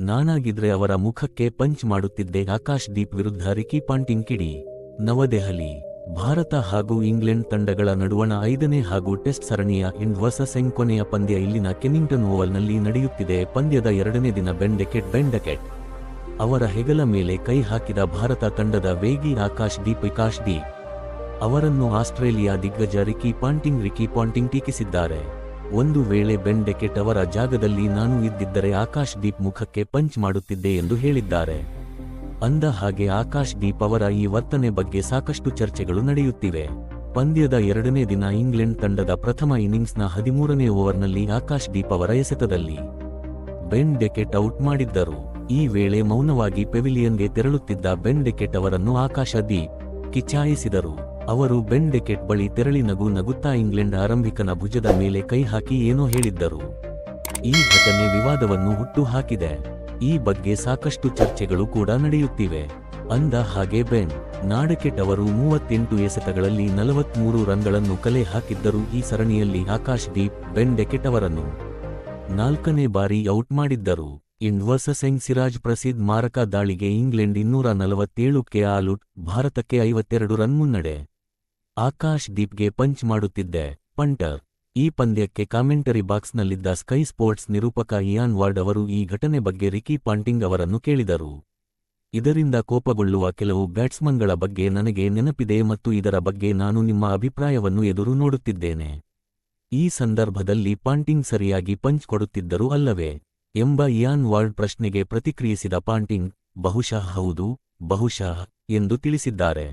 ನಾನಾಗಿದ್ರೆ ಅವರ ಮುಖಕ್ಕೆ ಪಂಚ್ ಮಾಡುತ್ತಿದ್ದೆ ಆಕಾಶ್ ದೀಪ್ ವಿರುದ್ಧ ರಿಕಿ ಪಾಂಟಿಂಗ್ ಕಿಡಿ. ನವದೆಹಲಿ, ಭಾರತ ಹಾಗೂ ಇಂಗ್ಲೆಂಡ್ ತಂಡಗಳ ನಡುವಣ ಐದನೇ ಹಾಗೂ ಟೆಸ್ಟ್ ಸರಣಿಯ ಇಂಡ್ ವರ್ಸಸ್ ಕೊನೆಯ ಪಂದ್ಯ ಇಲ್ಲಿನ ಕೆನಿಂಗ್ಟನ್ ಓವಲ್ನಲ್ಲಿ ನಡೆಯುತ್ತಿದೆ. ಪಂದ್ಯದ ಎರಡನೇ ದಿನ ಬೆಂಡೆಕೆಟ್, ಬೆಂಡಕೆಟ್. ಅವರ ಹೆಗಲ ಮೇಲೆ ಕೈ ಹಾಕಿದ ಭಾರತ ತಂಡದ ವೇಗಿ ಆಕಾಶ್ ದೀಪ್, ವಿಕಾಶ್ ದೀಪ್. ಅವರನ್ನು ಆಸ್ಟ್ರೇಲಿಯಾ ದಿಗ್ಗಜ ರಿಕಿ ಪಾಂಟಿಂಗ್ ರಿಕಿ ಪಾಂಟಿಂಗ್ ಟೀಕಿಸಿದ್ದಾರೆ. ಒಂದು ವೇಳೆ ಬೆನ್ ಕೆಟ್ಟವರ ಜಾಗದಲ್ಲಿ ನಾನು ಇದ್ದಿದ್ದರೆ ಆಕಾಶ್ ದೀಪ್ ಮುಖಕ್ಕೆ ಪಂಚ್ ಮಾಡುತ್ತಿದ್ದೆ ಎಂದು ಹೇಳಿದ್ದಾರೆ. ಅಂದ ಹಾಗೆ ಆಕಾಶ್ ದೀಪ್ ಅವರ ಈ ವರ್ತನೆ ಬಗ್ಗೆ ಸಾಕಷ್ಟು ಚರ್ಚೆಗಳು ನಡೆಯುತ್ತಿವೆ. ಪಂದ್ಯದ ಎರಡನೇ ದಿನ ಇಂಗ್ಲೆಂಡ್ ತಂಡದ ಪ್ರಥಮ ಇನ್ನಿಂಗ್ಸ್ನ ಹದಿಮೂರನೇ ಓವರ್ನಲ್ಲಿ ಆಕಾಶ್ ದೀಪ್ ಅವರ ಎಸೆತದಲ್ಲಿ ಬೆನ್ ಡೆಕೆಟ್ ಔಟ್ ಮಾಡಿದ್ದರು. ಈ ವೇಳೆ ಮೌನವಾಗಿ ಪೆವಿಲಿಯನ್ಗೆ ತೆರಳುತ್ತಿದ್ದ ಬೆನ್ ಡೆಕೆಟ್ ಅವರನ್ನು ಆಕಾಶ ದೀಪ್ ಕಿಚಾಯಿಸಿದರು ಅವರು ಬೆನ್ ಡೆಕೆಟ್ ಬಳಿ ತೆರಳಿ ನಗು ನಗುತ್ತಾ ಇಂಗ್ಲೆಂಡ್ ಆರಂಭಿಕನ ಭುಜದ ಮೇಲೆ ಕೈ ಹಾಕಿ ಏನೋ ಹೇಳಿದ್ದರು. ಈ ಘಟನೆ ವಿವಾದವನ್ನು ಹುಟ್ಟು ಹಾಕಿದೆ ಈ ಬಗ್ಗೆ ಸಾಕಷ್ಟು ಚರ್ಚೆಗಳು ಕೂಡ ನಡೆಯುತ್ತಿವೆ. ಅಂದ ಹಾಗೆ ಬೆನ್, ನಾಡಕೆಟ್ ಅವರು ಮೂವತ್ತೆಂಟು ಎಸೆತಗಳಲ್ಲಿ ನಲವತ್ಮೂರು ರನ್ಗಳನ್ನು ಕಲೆ ಹಾಕಿದ್ದರು. ಈ ಸರಣಿಯಲ್ಲಿ ಆಕಾಶ್ ದೀಪ್, ಬೆನ್ ಡೆಕೆಟ್ ಅವರನ್ನು ನಾಲ್ಕನೇ ಬಾರಿ ಔಟ್ ಮಾಡಿದ್ದರು. ಇಂಡ್ ವರ್ಸಸ್ ಎಂಗ್ ಸಿರಾಜ್ ಪ್ರಸಿದ್ಧ ಮಾರಕ ದಾಳಿಗೆ ಇಂಗ್ಲೆಂಡ್ ಇನ್ನೂರ ನಲವತ್ತೇಳುಕ್ಕೆ ಆಲುಟ್, ಭಾರತಕ್ಕೆ ಐವತ್ತೆರಡು ರನ್ ಮುನ್ನಡೆ. ಆಕಾಶ್ ದೀಪ್ಗೆ ಪಂಚ್ ಮಾಡುತ್ತಿದ್ದೆ. ಪಂಟರ್, ಈ ಪಂದ್ಯಕ್ಕೆ ಕಾಮೆಂಟರಿ ಬಾಕ್ಸ್ನಲ್ಲಿದ್ದ ಸ್ಕೈ ಸ್ಪೋರ್ಟ್ಸ್ ನಿರೂಪಕ ಇಯಾನ್ ವಾರ್ಡ್ ಅವರು ಈ ಘಟನೆ ಬಗ್ಗೆ ರಿಕಿ ಪಾಂಟಿಂಗ್ ಅವರನ್ನು ಕೇಳಿದರು. ಇದರಿಂದ ಕೋಪಗೊಳ್ಳುವ ಕೆಲವು ಬ್ಯಾಟ್ಸ್ಮನ್ಗಳ ಬಗ್ಗೆ ನನಗೆ ನೆನಪಿದೆ ಮತ್ತು ಇದರ ಬಗ್ಗೆ ನಾನು ನಿಮ್ಮ ಅಭಿಪ್ರಾಯವನ್ನು ಎದುರು ನೋಡುತ್ತಿದ್ದೇನೆ. ಈ ಸಂದರ್ಭದಲ್ಲಿ ಪಾಂಟಿಂಗ್ ಸರಿಯಾಗಿ ಪಂಚ್ ಕೊಡುತ್ತಿದ್ದರು ಅಲ್ಲವೇ? ಎಂಬ ಇಯಾನ್ ವಾರ್ಡ್ ಪ್ರಶ್ನೆಗೆ ಪ್ರತಿಕ್ರಿಯಿಸಿದ ಪಾಂಟಿಂಗ್, ಬಹುಶಃ ಹೌದು, ಬಹುಶಃ, ಎಂದು ತಿಳಿಸಿದ್ದಾರೆ.